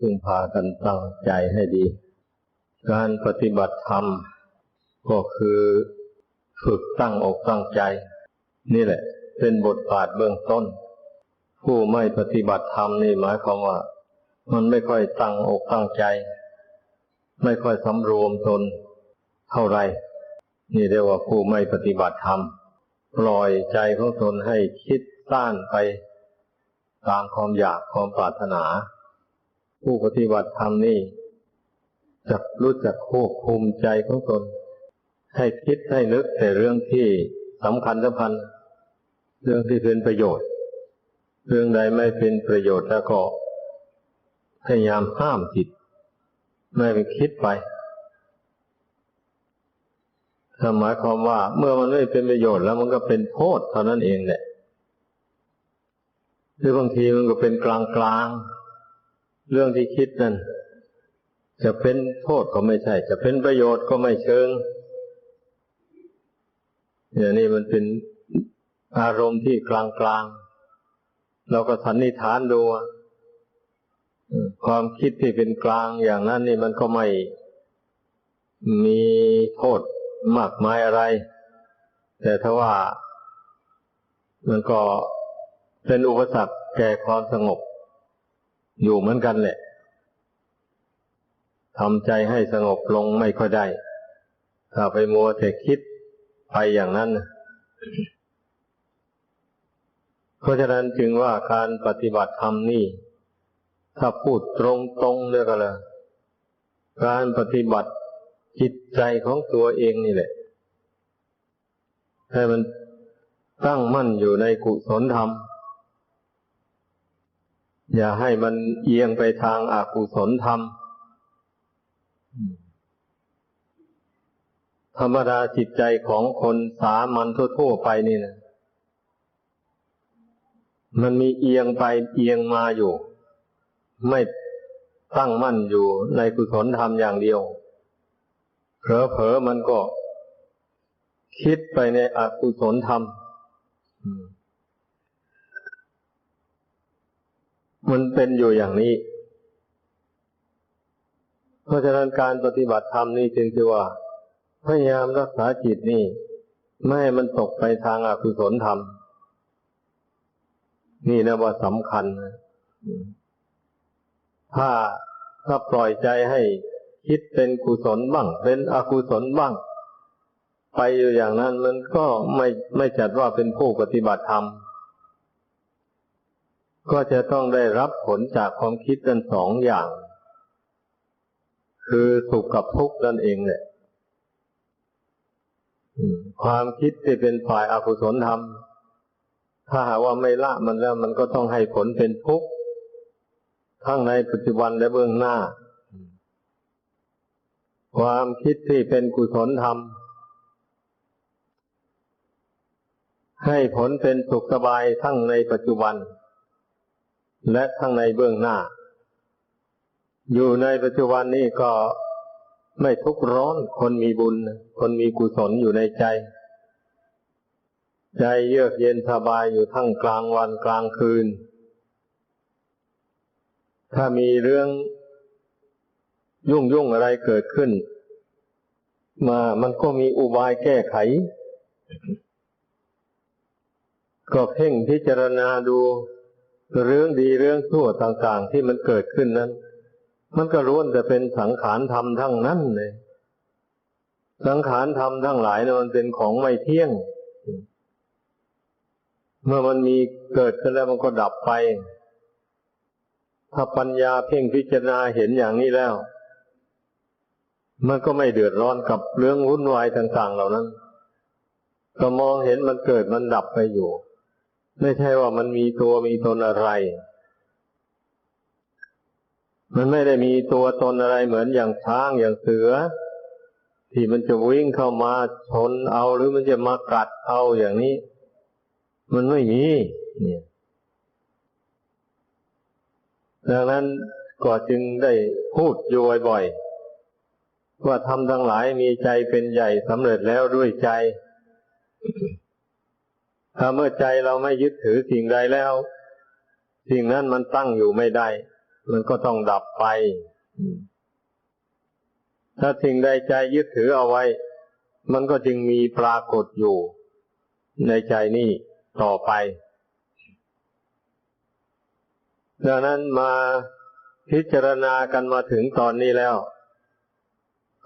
พึงพากันตั้งใจให้ดี การปฏิบัติธรรม ก็คือฝึกตั้งอกตั้งใจ นี่แหละ เป็นบทบาทเบื้องต้น ผู้ไม่ปฏิบัติธรรมนี่หมายความว่า มันไม่ค่อยตั้งอกตั้งใจ ไม่ค่อยสำรวมตนเท่าไรนี่เรียกว่าผู้ไม่ปฏิบัติธรรม ปล่อยใจของตนให้คิดต้านไป ตามความอยากความปรารถนา ผู้ปฏิบัติธรรมนี่จะรู้จักควบคุมใจของตน ให้คิดให้นึกแต่เรื่องที่สำคัญสำคัญ เรื่องที่เป็นประโยชน์ เรื่องใดไม่เป็นประโยชน์แล้วก็ พยายามห้ามจิต ไม่ไปคิดไปหมายความว่าเมื่อมันไม่เป็นประโยชน์แล้วมันก็เป็นโทษเท่านั้นเองแหละหรือบางทีมันก็เป็นกลางกลาง เรื่องที่คิดนั่นจะเป็นโทษก็ไม่ใช่ จะเป็นประโยชน์ก็ไม่เชิง อย่างนี้มันเป็นอารมณ์ที่กลางกลางเราก็สันนิษฐานดูความคิดที่เป็นกลางอย่างนั้นนี่มันก็ไม่มีโทษมากมายอะไร แต่ถ้าว่ามันก็เป็นอุปสรรคแก่ความสงบ อยู่เหมือนกันแหละทำใจให้สงบลงไม่ค่อยได้ ถ้าไปมัวแต่คิดไปอย่างนั้น เพราะฉะนั้นจึงว่าการปฏิบัติธรรมนี่ ถ้าพูดตรงๆเลยก็เลยการปฏิบัติจิตใจของตัวเองนี่แหละ ให้มันตั้งมั่นอยู่ในกุศลธรรม อย่าให้มันเอียงไปทางอากุศลธรรม ธรรมดาจิตใจของคนสามัญทั่วๆไปนี่นะมันมีเอียงไปเอียงมาอยู่ ไม่ตั้งมั่นอยู่ในกุศลธรรมอย่างเดียวเผลอๆมันก็ คิดไปในอกุศลธรรมมั มันเป็นอยู่อย่างนี้ เพราะฉะนั้นการปฏิบัติธรรมนี่จึงจะว่า พยายามรักษาจิตนี่ ไม่ให้มันตกไปทางอากุศลธรรม นี่นะว่าสำคัญนะถ้าถ้าปล่อยใจให้คิดเป็นกุศลบ้าง เป็นอกุศลบ้าง ไปอยู่อย่างนั้นมันก็ไม่ไม่จัดว่าเป็นผู้ปฏิบัติธรรม ก็จะต้องได้รับผลจากความคิดทั้งสองอย่าง คือสุขกับทุกข์นั่นเองแหละความคิดที่เป็นฝ่ายอากุศลธรรม ถ้าหากว่าไม่ละมันแล้วมันก็ต้องให้ผลเป็นทุกข์ทั้งในปัจจุบันและเบื้องหน้า ความคิดที่เป็นกุศลธรรม ให้ผลเป็นสุขสบายทั้งในปัจจุบัน และทั้งในเบื้องหน้า อยู่ในปัจจุบันนี้ก็ไม่ทุกข์ร้อนคนมีบุญ คนมีกุศลอยู่ในใจ ใจเยือกเย็นสบายอยู่ทั้งกลางวันกลางคืน ถ้ามีเรื่องยุ่งยุ่งอะไรเกิดขึ้น มามันก็มีอุบายแก้ไข ก็เพ่งพิจารณาดู เรื่องดีเรื่องชั่วต่างๆ ที่มันเกิดขึ้นนั้น มันก็ล้วนแต่เป็นสังขารธรรมทั้งนั้นเลย สังขารธรรมทั้งหลายนะมันเป็นของไม่เที่ยง เมื่อมันมีเกิดขึ้นแล้วมันก็ดับไป ถ้าปัญญาเพ่งพิจารณาเห็นอย่างนี้แล้ว มันก็ไม่เดือดร้อนกับเรื่องวุ่นวายต่าง ๆ เหล่านั้น ก็มองเห็นมันเกิดมันดับไปอยู่ ไม่ใช่ว่ามันมีตัวมีตนอะไร มันไม่ได้มีตัวตนอะไรเหมือนอย่างช้างอย่างเสือ ที่มันจะวิ่งเข้ามาชนเอาหรือมันจะมากัดเอาอย่างนี้ มันไม่มี เนี่ยดังนั้นก็จึงได้พูดอยู่บ่อยๆว่าทำทั้งหลายมีใจเป็นใหญ่สำเร็จแล้วด้วยใจ ถ้าเมื่อใจเราไม่ยึดถือสิ่งใดแล้ว สิ่งนั้นมันตั้งอยู่ไม่ได้ มันก็ต้องดับไป ถ้าสิ่งใดใจยึดถือเอาไว้ มันก็จึงมีปรากฏอยู่ ในใจนี่ต่อไป ดังนั้นมาพิจารณากันมาถึงตอนนี้แล้ว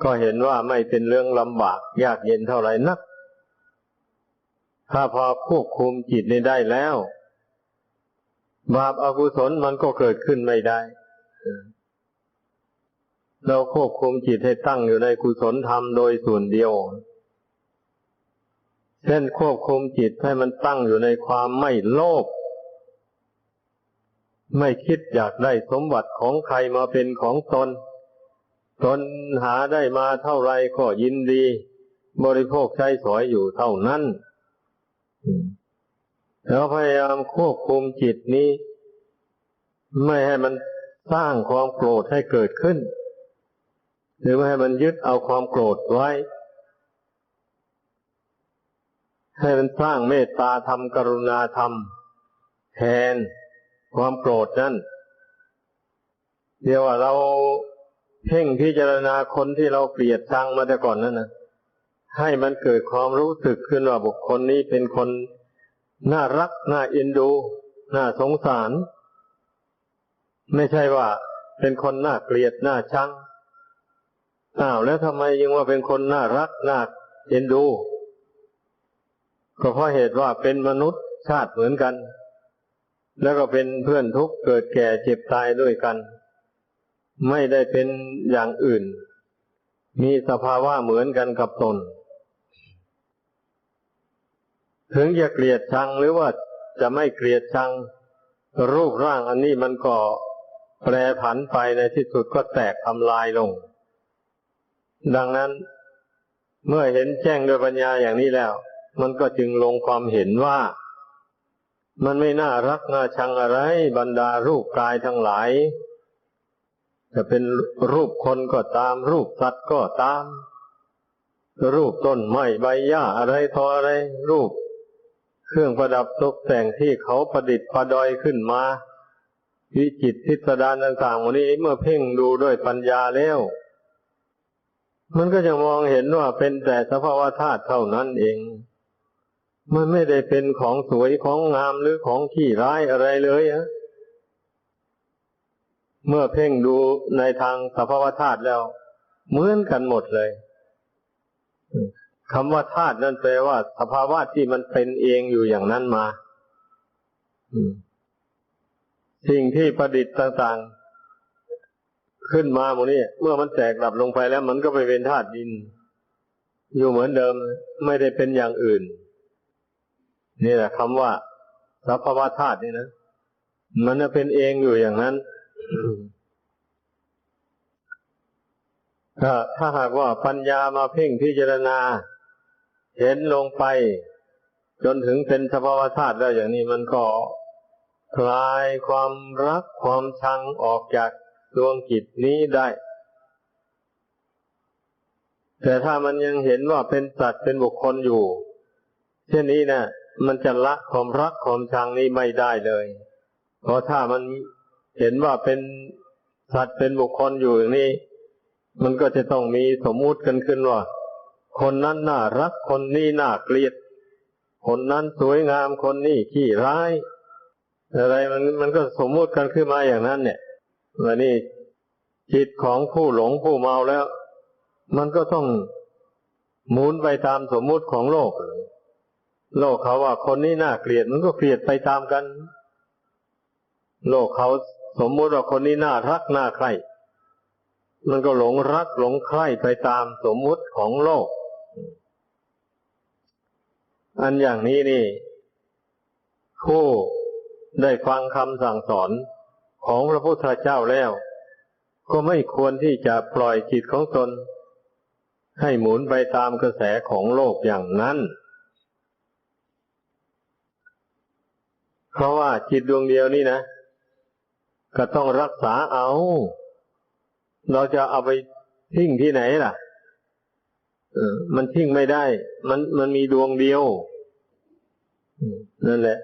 ก็เห็นว่าไม่เป็นเรื่องลำบากยากเย็นเท่าไหร่นัก ถ้าพอควบคุมจิตนี้ได้แล้ว บาปอากุศลมันก็เกิดขึ้นไม่ได้ เราควบคุมจิตให้ตั้งอยู่ในกุศลธรรมโดยส่วนเดียว เช่นควบคุมจิตให้มันตั้งอยู่ในความไม่โลภไม่คิดอยากได้สมบัติของใครมาเป็นของตน ตนหาได้มาเท่าไรก็ยินดี บริโภคใช้สอยอยู่เท่านั้น แล้วพยายามควบคุมจิตนี้ ไม่ให้มันสร้างความโกรธให้เกิดขึ้น หรือไม่ให้มันยึดเอาความโกรธไว้ ให้มันสร้างเมตตาธรรมกรุณาธรรม แทนความโกรธนั่นเดี๋ยวว่าเราเพ่งพิจารณาคนที่เราเกลียดชังมาแต่ก่อนนั่นนะ ให้มันเกิดความรู้สึกขึ้นว่าบุคคลนี้เป็นคนน่ารัก น่าเอ็นดู น่าสงสาร ไม่ใช่ว่าเป็นคนน่าเกลียด น่าชังอ้าวแล้วทำไมยังว่าเป็นคนน่ารัก น่าเอ็นดู ก็เพราะเหตุว่าเป็นมนุษย์ชาติเหมือนกัน แล้วก็เป็นเพื่อนทุกข์เกิดแก่เจ็บตายด้วยกัน ไม่ได้เป็นอย่างอื่น มีสภาวะเหมือนกันกับตน ถึงจะเกลียดชังหรือว่าจะไม่เกลียดชัง รูปร่างอันนี้มันก็แปรผันไปในที่สุดก็แตกทำลายลง ดังนั้นเมื่อเห็นแจ้งด้วยปัญญาอย่างนี้แล้ว มันก็จึงลงความเห็นว่า มันไม่น่ารักน่าชังอะไร บรรดารูปกายทั้งหลาย จะเป็นรูปคนก็ตาม รูปสัตว์ก็ตาม รูปต้นไม้ใบหญ้าอะไรทออะไร รูป เครื่องประดับตกแต่งที่เขาประดิษฐ์ประดอยขึ้นมาวิจิตพิสดารต่างๆวันนี้เมื่อเพ่งดูด้วยปัญญาแล้ว มันก็จะมองเห็นว่าเป็นแต่สภาวะธาตุเท่านั้นเอง มันไม่ได้เป็นของสวยของงามหรือของขี้ร้ายอะไรเลยอะเมื่อเพ่งดูในทางสภาวะธาตุแล้ว เหมือนกันหมดเลย คำว่าธาตุนั่นแปลว่า สภาวะที่มันเป็นเองอยู่อย่างนั้นมาสิ่งที่ประดิษฐ์ต่างๆ ขึ้นมาหมดนี้เมื่อมันแตกดับลงไปแล้ว มันก็ไปเป็นธาตุดิน อยู่เหมือนเดิม ไม่ได้เป็นอย่างอื่น นี่แหละคำว่าสภาวะธาตุนี่นะมันจะเป็นเองอยู่อย่างนั้นถ้าถ้าหากว่าปัญญามาเพ่งพิจารณา เห็นลงไป จนถึงเป็นสภาวธาตุแล้วอย่างนี้มันก็คลายความรักความชังออกจากดวงจิตนี้ได้ แต่ถ้ามันยังเห็นว่าเป็นสัตว์เป็นบุคคลอยู่ เช่นนี้นะมันจะละความรักความชังนี้ไม่ได้เลย เพราะถ้ามันเห็นว่าเป็นสัตว์เป็นบุคคลอยู่อย่างนี้ มันก็จะต้องมีสมมุติกันขึ้นว่า คนนั้นน่ารักคนนี้น่าเกลียด คนนั้นสวยงามคนนี้ขี้ร้าย อะไรมันมันก็สมมุติกันขึ้นมาอย่างนั้น เนี่ยวันนี้จิตของผู้หลงผู้เมาแล้ว มันก็ต้องหมุนไปตามสมมุติของโลก โลกเขาว่าคนนี้น่าเกลียดมันก็เกลียดไปตามกัน โลกเขาสมมุติว่าคนนี้น่ารักน่าใครมันก็หลงรักหลงใคร่ไปตามสมมุติของโลก อันอย่างนี้นี่ ผู้ได้ฟังคำสั่งสอนของพระพุทธเจ้าแล้ว ก็ไม่ควรที่จะปล่อยจิตของตน ให้หมุนไปตามกระแสของโลกอย่างนั้น เพราะว่าจิตดวงเดียวนี่นะ ก็ต้องรักษาเอา เราจะเอาไปทิ้งที่ไหนล่ะ เออ มันทิ้งไม่ได้ มันมันมีดวงเดียวนั่นแหละ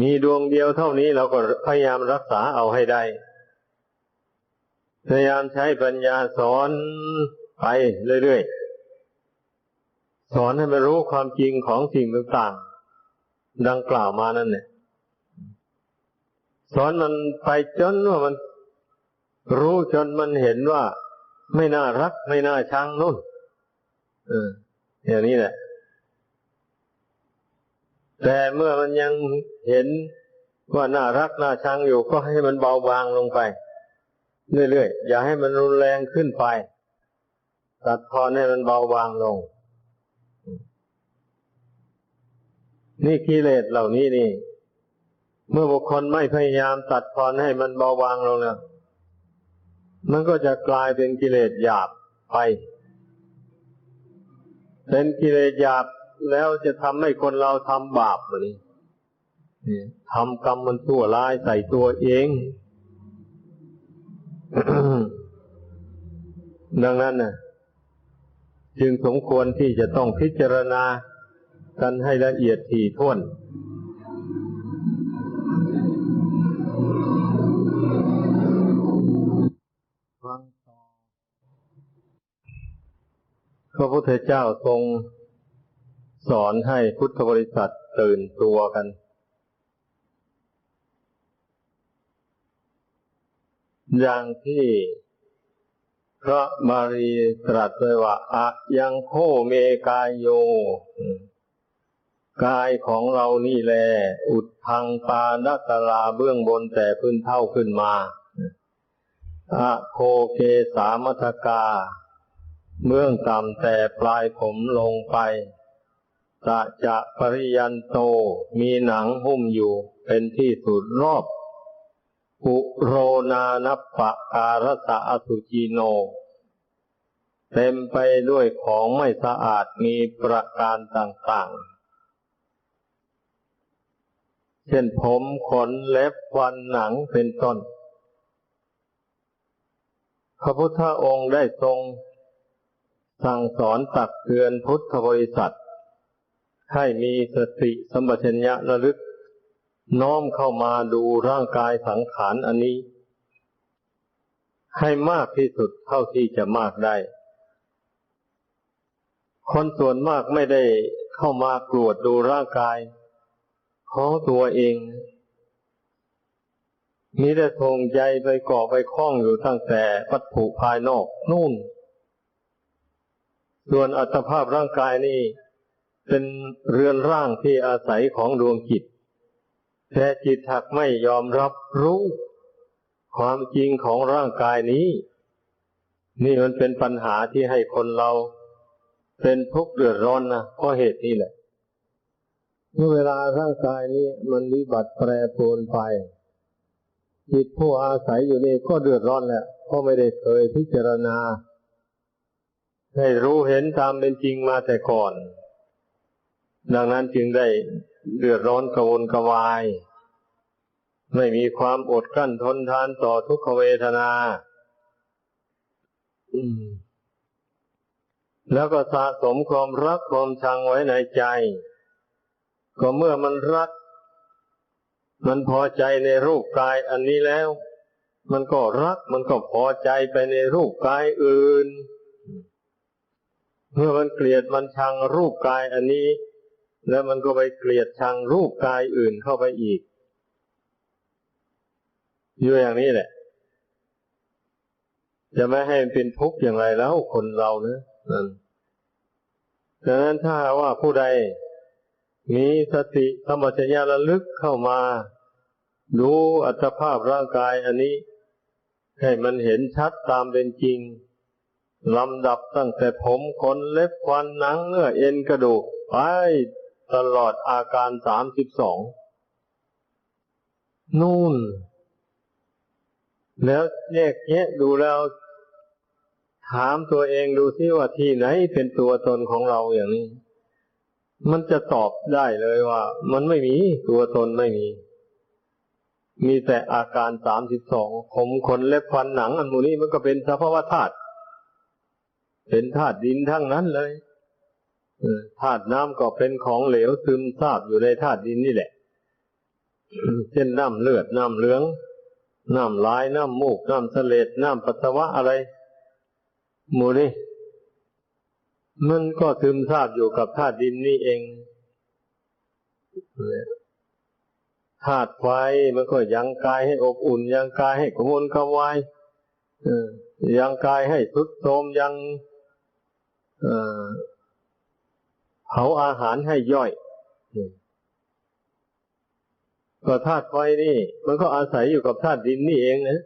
มีดวงเดียวเท่านี้เราก็พยายามรักษาเอาให้ได้ พยายามใช้ปัญญาสอนไปเรื่อยๆ สอนให้มันรู้ความจริงของสิ่งต่างๆ ดังกล่าวมานั่นเนี่ย สอนมันไปจนว่ามันรู้จนมันเห็นว่า ไม่น่ารักไม่น่าชังนู่น เออ อย่างนี้แหละ แต่เมื่อมันยังเห็นว่าน่ารักน่าชังอยู่ก็ให้มันเบาบางลงไป เรื่อยๆ อย่าให้มันรุนแรงขึ้นไป ตัดทอนให้มันเบาบางลง นี่กิเลสเหล่านี้นี่ เมื่อบุคคลไม่พยายามตัดทอนให้มันเบาบางลงแล้วมันก็จะกลายเป็นกิเลสหยาบไป เป็นกิเลสหยาบแล้วจะทำให้คนเราทำบาปแบบนี้ทำกรรมมันตัวร้ายใส่ตัวเอง ดังนั้นนะจึงสมควรที่จะต้องพิจารณากันให้ละเอียดถี่ถ้วน พระพุทธเจ้าทรงสอนให้พุทธบริษัทตื่นตัวกัน อย่างที่พระบาลีตรัสไว้ว่าอะยังโคเมกายโย กายของเรานี่แล อุดทางปานัตลาเบื้องบนแต่พื้นเท่าขึ้นมาอะโคเกสามัทกา เบื้องต่ำแต่ปลายผมลงไปตะจะปริยันโตมีหนังหุ้มอยู่เป็นที่สุดรอบอุโรนานัปปะการสะอสุจิโน เต็มไปด้วยของไม่สะอาดมีประการต่างๆ เช่นผมขนเล็บฟันหนังเป็นต้น พระพุทธองค์ได้ทรง สั่งสอนตักเตือนพุทธบริษัท ให้มีสติสัมปชัญญะระลึก น้อมเข้ามาดูร่างกายสังขารอันนี้ ให้มากที่สุดเท่าที่จะมากได้ คนส่วนมากไม่ได้เข้ามากรวดดูร่างกายของตัวเองมีแต่ทงใจไปเกาะไปคล้องอยู่ตั้งแต่วัตถุภายนอกนู่น ส่วนอัตภาพร่างกายนี่ เป็นเรือนร่างที่อาศัยของดวงจิต แต่จิตถักไม่ยอมรับรู้ ความจริงของร่างกายนี้ นี่มันเป็นปัญหาที่ให้คนเรา เป็นทุกข์เดือดร้อนนะเพราะเหตุนี้แหละเมื่อเวลาร่างกายนี้มันวิบัติแปรปรวนไป จิตผู้อาศัยอยู่นี่ก็เดือดร้อนแหละเพราะไม่ได้เคยพิจารณา ให้รู้เห็นตามเป็นจริงมาแต่ก่อน ดังนั้นจึงได้เดือดร้อนกระวนกระวาย ไม่มีความอดกลั้นทนทานต่อทุกขเวทนาแล้วก็สะสมความรักความชังไว้ในใจ ก็เมื่อมันรัก มันพอใจในรูปกายอันนี้แล้ว มันก็รักมันก็พอใจไปในรูปกายอื่น เมื่อมันเกลียดมันชังรูปกายอันนี้ แล้วมันก็ไปเกลียดชังรูปกายอื่นเข้าไปอีก อยู่อย่างนี้แหละ จะไม่ให้มันเป็นทุกข์อย่างไรแล้วคนเราเนะนั่นดังนั้นถ้าว่าผู้ใด มีสติสมปชัญญะระลึกเข้ามาดูอัตภาพร่างกายอันนี้ ให้มันเห็นชัดตามเป็นจริง ลำดับตั้งแต่ผมขนเล็บฟันหนังเนื้อเอ็นกระดูกไปตลอดอาการสามสิบสองนู่น แล้วแยกแยะดูแล้ว ถามตัวเองดูซิว่าที่ไหนเป็นตัวตนของเราอย่างนี้ มันจะตอบได้เลยว่า มันไม่มีตัวตนไม่มี มีแต่อาการสามสิบสองผมขนเล็บฟันหนัง อันมูนี้มันก็เป็นสภาวะธาตุ เป็นธาตุดินทั้งนั้นเลยธาตุน้ำก็เป็นของเหลวซึมซาบอยู่ในธาตุดินนี่แหละ เช่นน้ำเลือดน้ำเหลือง น้ำลายน้ำมูกน้ำเสลดน้ำปัสสาวะอะไรหมูนี่มันก็ซึมซาบอยู่กับธาตุดินนี่เองธาตุไฟมันก็ยังกายให้อบอุ่น ยังกายให้กระวนกระวายยังกายให้ทุดโทมยัง เผาอาหารให้ย่อยก็ธาตุไฟนี่ มันก็อาศัยอยู่กับธาตุดินนี่เองนะ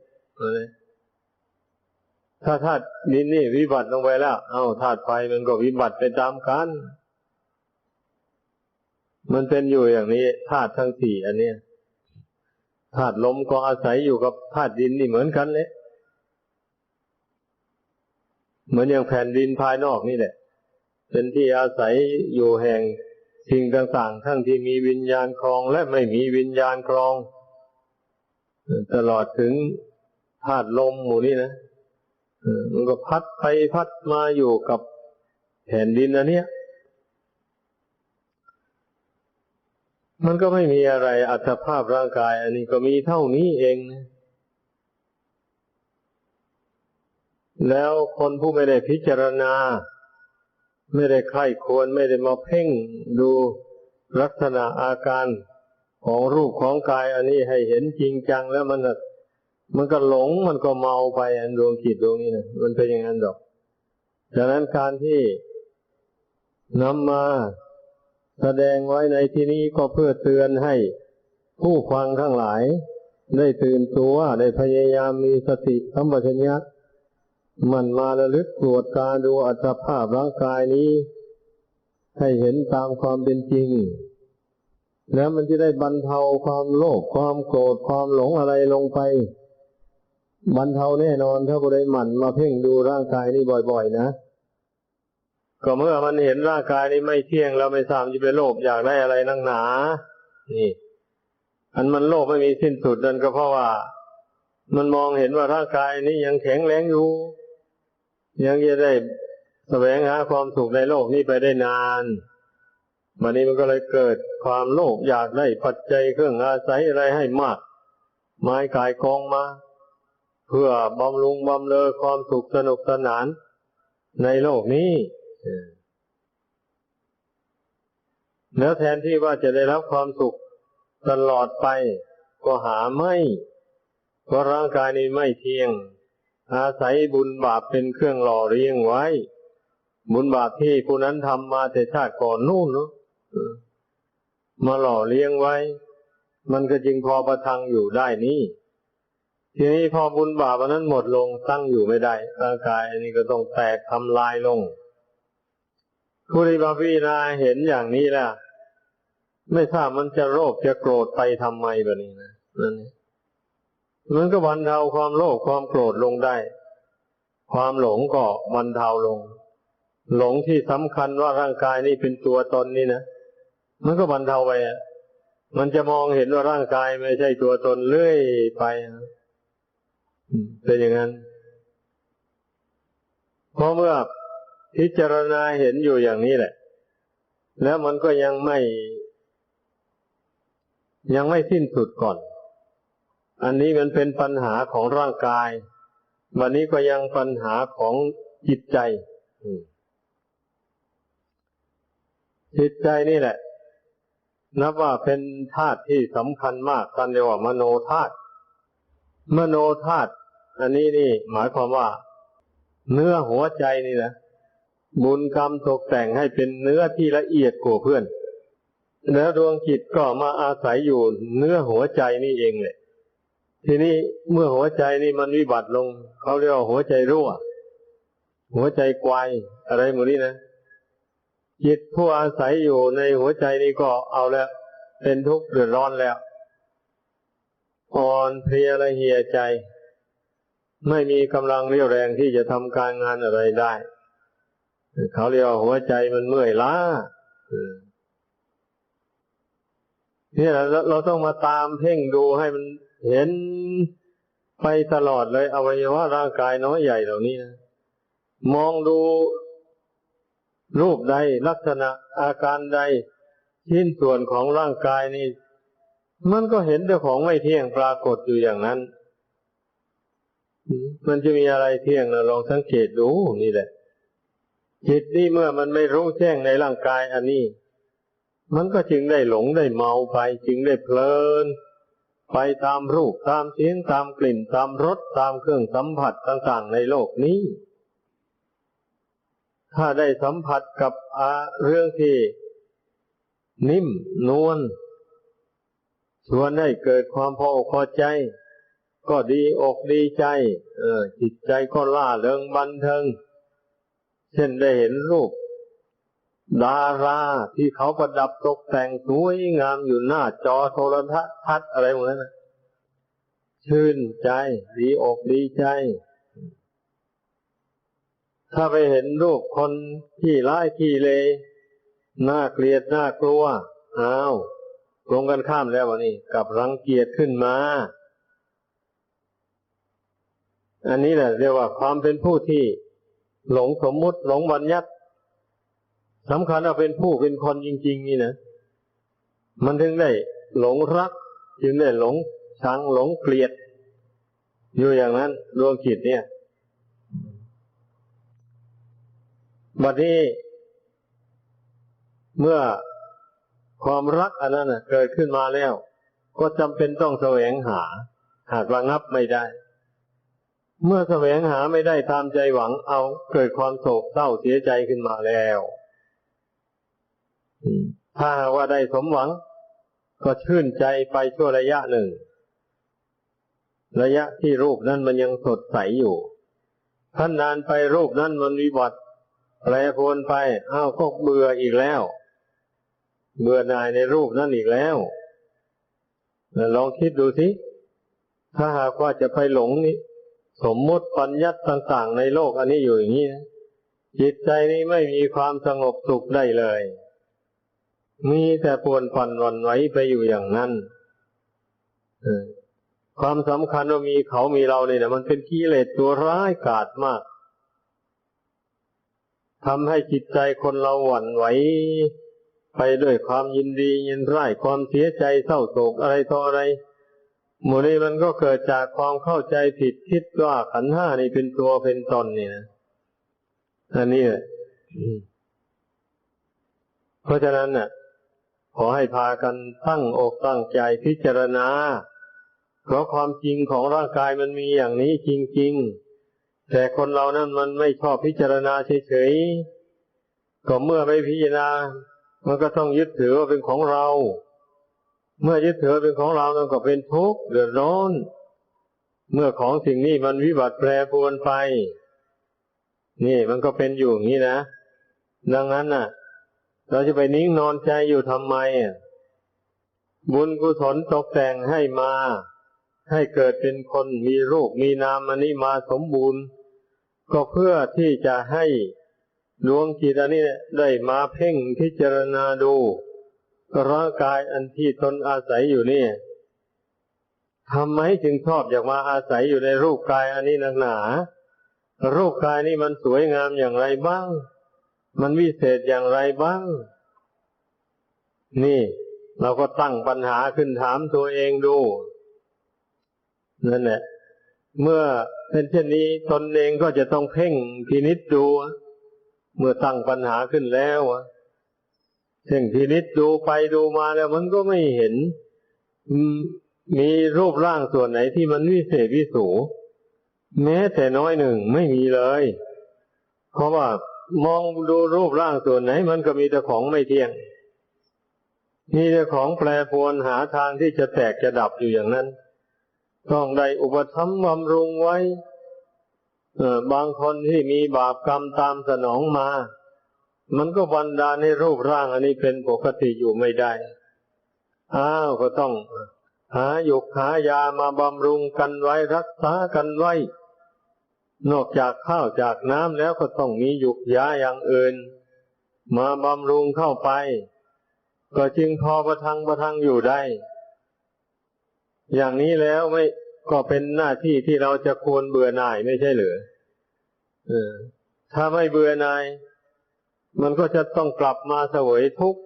ถ้าธาตุดินนี่วิบัติลงไปแล้ว เอาธาตุไฟมันก็วิบัติไปตามกันมันเป็นอยู่อย่างนี้ธาตุทั้งสี่อันเนี้ยธาตุลมก็อาศัยอยู่กับธาตุดินนี่เหมือนกันเลย เหมือนอย่างแผ่นดินภายนอกนี่แหละ เป็นที่อาศัยอยู่แห่งสิ่งต่างๆ ทั้งที่มีวิญญาณครองและไม่มีวิญญาณครอง ตลอดถึงธาตุลมหมู่นี้นะมันก็พัดไปพัดมาอยู่กับแผ่นดินอันเนี้ย มันก็ไม่มีอะไรอัตภาพร่างกาย อันนี้ก็มีเท่านี้เองนะ แล้วคนผู้ไม่ได้พิจารณา ไม่ได้ใคร่ควรไม่ได้มาเพ่งดูลักษณะอาการของรูปของกายอันนี้ให้เห็นจริงจังแล้วมันมันก็หลงมันก็เมาไปอันดวงจิตดวงนี้นะมันเป็นอย่างนั้นดอกดังนั้นการที่นำมาแสดงไว้ในที่นี้ก็เพื่อเตือนให้ผู้ฟังทั้งหลาย ได้ตื่นตัวได้พยายามมีสติสัมปชัญญะ มันมาระลึกตรวจการดูอัตภาพร่างกายนี้ ให้เห็นตามความเป็นจริง แล้วมันจะได้บรรเทาความโลภความโกรธความหลงอะไรลงไป บรรเทาแน่นอนถ้าบุได้หมั่นมาเพ่งดูร่างกายนี้บ่อยๆ นะก็เมื่อมันเห็นร่างกายนี้ไม่เที่ยงเราไม่สามจะไปโลภอยากได้อะไรนั่งหนา นี่ อันมันโลภไม่มีสิ้นสุดนั่นก็เพราะว่า มันมองเห็นว่าร่างกายนี้ยังแข็งแรงอยู่ ยังจะได้แสวงหาความสุขในโลกนี้ไปได้นานวันนี้มันก็เลยเกิดความโลภอยากได้ปัจจัยเครื่องอาศัยอะไรให้มาก ไม้กายกองมา เพื่อบำรุงบำเลอความสุขสนุกสนานในโลกนี้แล้วแทนที่ว่าจะได้รับความสุขตลอดไป ก็หาไม่เพราะร่างกายนี้ไม่เที่ยง อาศัยบุญบาปเป็นเครื่องหล่อเลี้ยงไว้ บุญบาปที่ผู้นั้นทำมาแต่ชาติก่อนนู่นเนาะมาหล่อเลี้ยงไว้ มันก็จึงพอประทังอยู่ได้นี่ทีนี้พอบุญบาปนั้นหมดลงตั้งอยู่ไม่ได้ร่างกายอันนี้ก็ต้องแตกทำลายลงผู้ที่มาพิจาเห็นอย่างนี้แล้วไม่ทราบมันจะโรคจะโกรธไปทำไมแบบนี้นะนั่น มันก็บรรเทาความโลภความโกรธลงได้ ความหลงก็บรรเทาลง หลงที่สำคัญว่าร่างกายนี้เป็นตัวตนนี่นะมันก็บรรเทาไปอะมันจะมองเห็นว่าร่างกายไม่ใช่ตัวตนเรื่อยไปเป็นอย่างนั้นเพราะเมื่อพิจารณาเห็นอยู่อย่างนี้แหละ แล้วมันก็ยังไม่ ยังไม่สิ้นสุดก่อน อันนี้มันเป็นปัญหาของร่างกาย วันนี้ก็ยังปัญหาของจิตใจจิตใจนี่แหละ นับว่าเป็นธาตุที่สำคัญมากกันเรียกว่ามโนธาตุมโนธาตุอันนี้นี่ หมายความว่า เนื้อหัวใจนี่นะบุญกรรมตกแต่งให้เป็นเนื้อที่ละเอียดกว่าเพื่อน แล้วดวงจิตก็มาอาศัยอยู่เนื้อหัวใจนี่เองเลย ทีนี้เมื่อหัวใจนี่มันวิบัติลงเขาเรียกว่าหัวใจรั่ว หัวใจกวายอะไรหมดนี้นะจิตผู้อาศัยอยู่ในหัวใจนี้ก็เอาแล้ว เป็นทุกข์เดือดร้อนแล้วอ่อนเพลียละเหียใจ ไม่มีกำลังเรี่ยวแรงที่จะทำการงานอะไรได้ เขาเรียกว่าหัวใจมันเมื่อยล้าเนี่ยเราเราต้องมาตามเพ่งดูให้มัน เห็นไปตลอดเลยอวัยวะร่างกายน้อยใหญ่เหล่านี้นะมองดูรูปใดลักษณะอาการใดชิ้นส่วนของร่างกายนี่ มันก็เห็นแต่ของไม่เที่ยงปรากฏอยู่อย่างนั้น มันจะมีอะไรเที่ยงนะลองสังเกตดูนี่แหละ จิตนี่เมื่อมันไม่รู้แจ้งในร่างกายอันนี้ มันก็จึงได้หลงได้เมาไป จึงได้เพลิน ไปตามรูปตามเสียงตามกลิ่นตามรสตามเครื่องสัมผัสต่างๆในโลกนี้ ถ้าได้สัมผัสกับอาเรื่องที่นิ่มนวลชวนให้เกิดความพออกพอใจ ก็ดีอกดีใจ เออจิตใจก็ล่าเริงบันเทิง เช่นได้เห็นรูป ดาราที่เขาประดับตกแต่งสวยงามอยู่หน้าจอโทรทัศน์อะไรพวกนั้นนะชื่นใจดีอกดีใจ ถ้าไปเห็นรูปคนที่ร้ายที่เลน่าเกลียดน่ากลัวอ้าวตรงกันข้ามแล้ววันนี้กับรังเกียจขึ้นมา อันนี้แหละเรียกว่าความเป็นผู้ที่ หลงสมมุติหลงบัญญัติ สำคัญว่าเป็นผู้เป็นคนจริง ๆ นี่นะมันถึงได้หลงรัก จึงได้หลงชังหลงเกลียด อยู่อย่างนั้นดวงจิตเนี่ยบัดนี้ เมื่อความรักอันนั้นเกิดขึ้นมาแล้ว ก็จำเป็นต้องแสวงหา หากระงับไม่ได้ เมื่อแสวงหาไม่ได้ตามใจหวังเอาเกิดความโศกเศร้าเสียใจขึ้นมาแล้ว ถ้าว่าได้สมหวัง ก็ชื่นใจไปชั่วระยะหนึ่ง ระยะที่รูปนั้นมันยังสดใสอยู่ท่านนานไปรูปนั้นมันวิบัติแปรปรวนไปอ้าวก็เบื่ออีกแล้ว เบื่อหน่ายในรูปนั้นอีกแล้วลองคิดดูสิถ้าหากว่าจะไปหลงนี่สมมติปัญญัติต่าง ๆ ในโลกอันนี้อยู่อย่างนี้จิตใจนี้ไม่มีความสงบสุขได้เลย มีแต่ปวนปั่นวันไหวไปอยู่อย่างนั้นความสำคัญว่ามีเขามีเราเนี่ยนะมันเป็นกิเลสตัวร้ายกาจมากทำให้จิตใจคนเราหวั่นไหว ไปด้วยความยินดียินร้ายความเสียใจเศร้าโศกอะไรต่ออะไรหมู่นี้มันก็เกิดจากความเข้าใจผิดคิดว่าขันห้านี่เป็นตัวเป็นตนนี่นะอันนี้แหละเพราะฉะนั้นน่ะ ขอให้พากันตั้งอกตั้งใจพิจารณา เพราะความจริงของร่างกายมันมีอย่างนี้จริง ๆ แต่คนเรานั้นมันไม่ชอบพิจารณาเฉยๆก็เมื่อไม่พิจารณา มันก็ต้องยึดถือว่าเป็นของเรา เมื่อยึดถือเป็นของเรามันก็เป็นทุกข์เดือดร้อน เมื่อของสิ่งนี้มันวิบัติแปรปรวนไป นี่มันก็เป็นอยู่อย่างนี้นะ ดังนั้นน่ะ เราจะไปนิ่งนอนใจอยู่ทำไมบุญกุศลตกแต่งให้มา ให้เกิดเป็นคนมีรูปมีนามอันนี้มาสมบูรณ์ ก็เพื่อที่จะให้ดวงจิตอันนี้ได้มาเพ่งพิจารณาดูร่างกายอันที่ตนอาศัยอยู่นี่ทำไมจึงชอบอยากมาอาศัยอยู่ในรูปกายอันนี้นักหนา รูปกายนี้มันสวยงามอย่างไรบ้าง มันวิเศษอย่างไรบ้าง นี่ เราก็ตั้งปัญหาขึ้นถามตัวเองดูนั่นแหละเมื่อเป็นเช่นนี้ตนเองก็จะต้องเพ่งพินิษดู เมื่อตั้งปัญหาขึ้นแล้วเพ่งพินิษดูไปดูมาแล้วมันก็ไม่เห็น มีรูปร่างส่วนไหนที่มันวิเศษวิสู แม้แต่น้อยหนึ่งไม่มีเลย เพราะว่า มองดูรูปร่างส่วนไหน มันก็มีแต่ของไม่เที่ยง มีแต่ของแปรปรวนหาทางที่จะแตกจะดับอยู่อย่างนั้น ต้องได้อุปธรรมบำรุงไว้บางคนที่มีบาปกรรมตามสนองมา มันก็บันดาลให้รูปร่างอันนี้เป็นปกติอยู่ไม่ได้ อ้าวก็ต้อง หาหยกหายามาบำรุงกันไว้รักษากันไว้ นอกจากข้าวจากน้ำแล้วก็ต้องมีหยุกยาอย่างอื่น มาบำรุงเข้าไป ก็จึงพอประทังประทังอยู่ได้ อย่างนี้แล้วไม่ก็เป็นหน้าที่ที่เราจะควรเบื่อหน่ายไม่ใช่หรือเออถ้าไม่เบื่อหน่าย มันก็จะต้องกลับมาเสวยทุกข์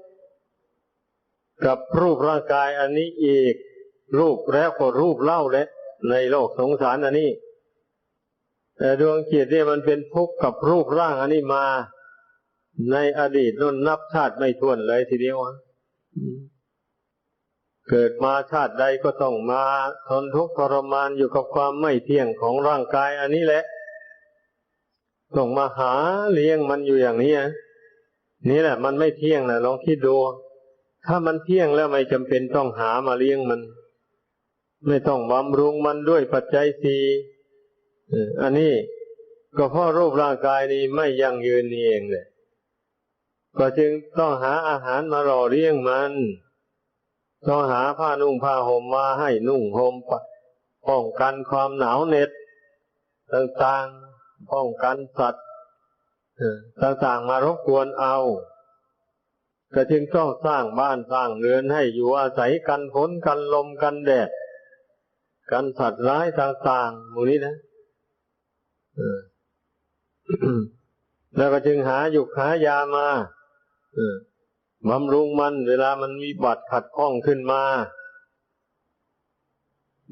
กับรูปร่างกายอันนี้อีก รูปแล้วก็รูปเล่าและในโลกสงสารอันนี้ แต่ดวงจิตเนี่ยมันเป็นทุกข์กับรูปร่างอันนี้มาในอดีตนุ่นนับชาติไม่ถ้วนเลยทีเดียวเกิดมาชาติใดก็ต้องมาทนทุกข์ทรมานอยู่กับความไม่เที่ยงของร่างกายอันนี้แหละ ต้องมาหาเลี้ยงมันอยู่อย่างนี้นี่แหละ มันไม่เที่ยงนะลองคิดดู ถ้ามันเที่ยงแล้วไม่จำเป็นต้องหามาเลี้ยงมัน ไม่ต้องบำรุงมันด้วยปัจจัยสี่ อันนี้ก็เพราะรูปร่างกายนี้ไม่ยั่งยืนนี่เองเลยก็จึงต้องหาอาหารมาหล่อเลี้ยงมัน ต้องหาผ้านุ่งผ้าห่มมาให้นุ่งห่มป้องกันความหนาวเหน็ดต่างๆ ป้องกันสัตว์ต่างๆมารบกวนเอา ก็จึงต้องสร้างบ้านสร้างเรือนให้อยู่อาศัยกันฝนกันลมกันแดด กันสัตว์ร้ายต่างๆหมู่นี้นะ แล้วก็จึงหาหยุกหายามาเออบำรุงมันเวลามันมีบัตรขัดข้องขึ้นมา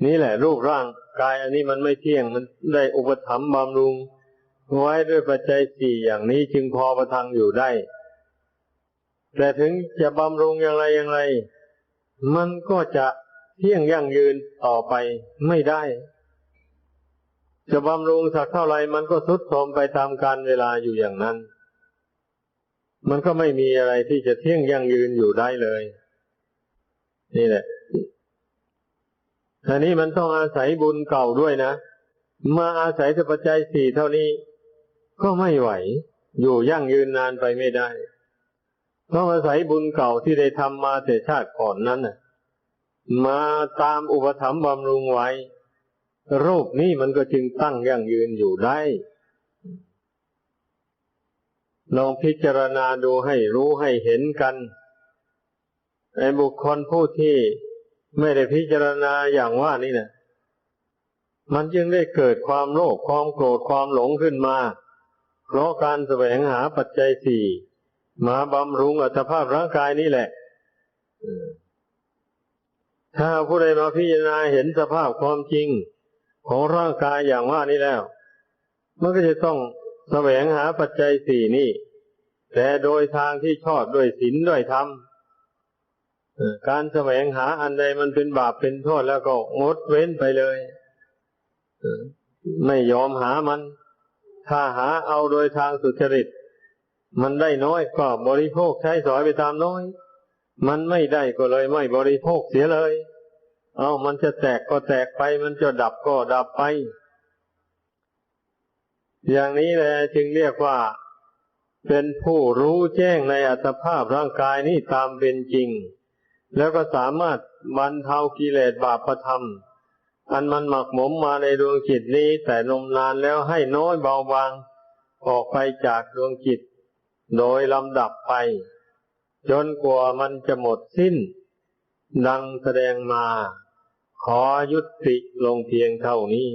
นี่แหละ รูปร่างกายอันนี้มันไม่เที่ยงมันได้อุปถัมภ์บำรุง ไว้ด้วยปัจจัยสี่อย่างนี้จึงพอประทังอยู่ได้ แต่ถึงจะบำรุงอย่างไรอย่างไร มันก็จะเที่ยงยั่งยืนต่อไปไม่ได้ จะบำรุงสักเท่าไรมันก็ทรุดโทรมไปตามการเวลาอยู่อย่างนั้น มันก็ไม่มีอะไรที่จะเที่ยงยั่งยืนอยู่ได้เลย นี่แหละอันนี้มันต้องอาศัยบุญเก่าด้วยนะมาอาศัยแต่ปัจจัยสี่เท่านี้ ก็ไม่ไหว อยู่ยั่งยืนนานไปไม่ได้ต้องอาศัยบุญเก่าที่ได้ทำมาแต่ชาติก่อนนั้นนะมาตามอุปถัมภ์บำรุงไว้ โรูปนี้มันก็จึงตั้งยั่งยืนอยู่ได้ ลองพิจารณาดูให้รู้ให้เห็นกันไอ้บุคคลผู้ที่ไม่ได้พิจารณาอย่างว่านี่นะมันจึงได้เกิดความโลภความโกรธความหลงขึ้นมา เพราะการแสวงหาปัจจัยสี่มาบำรุงอัตภาพร่างกายนี่แหละถ้าผู้ใดมาพิจารณาเห็นสภาพความจริง ของร่างกายอย่างว่านี้แล้ว มันก็จะต้องแสวงหาปัจจัยสี่นี่ แต่โดยทางที่ชอบด้วยศีลด้วยธรรมการแสวงหาอันใดมันเป็นบาปเป็นโทษแล้วก็งดเว้นไปเลยไม่ยอมหามัน ถ้าหาเอาโดยทางสุจริต มันได้น้อยก็บริโภคใช้สอยไปตามน้อย มันไม่ได้ก็เลยไม่บริโภคเสียเลย เอามันจะแตกก็แตกไป มันจะดับก็ดับไป อย่างนี้แหละจึงเรียกว่า เป็นผู้รู้แจ้งในอัตภาพร่างกายนี้ตามเป็นจริง แล้วก็สามารถบรรเทากิเลสบาปธรรม อันมันหมักหมมมาในดวงจิตนี้ แต่นมนานแล้วให้น้อยเบาบางออกไปจากดวงจิต โดยลำดับไป จนกว่ามันจะหมดสิ้น ดังแสดงมา ขอยุติลงเพียงเท่านี้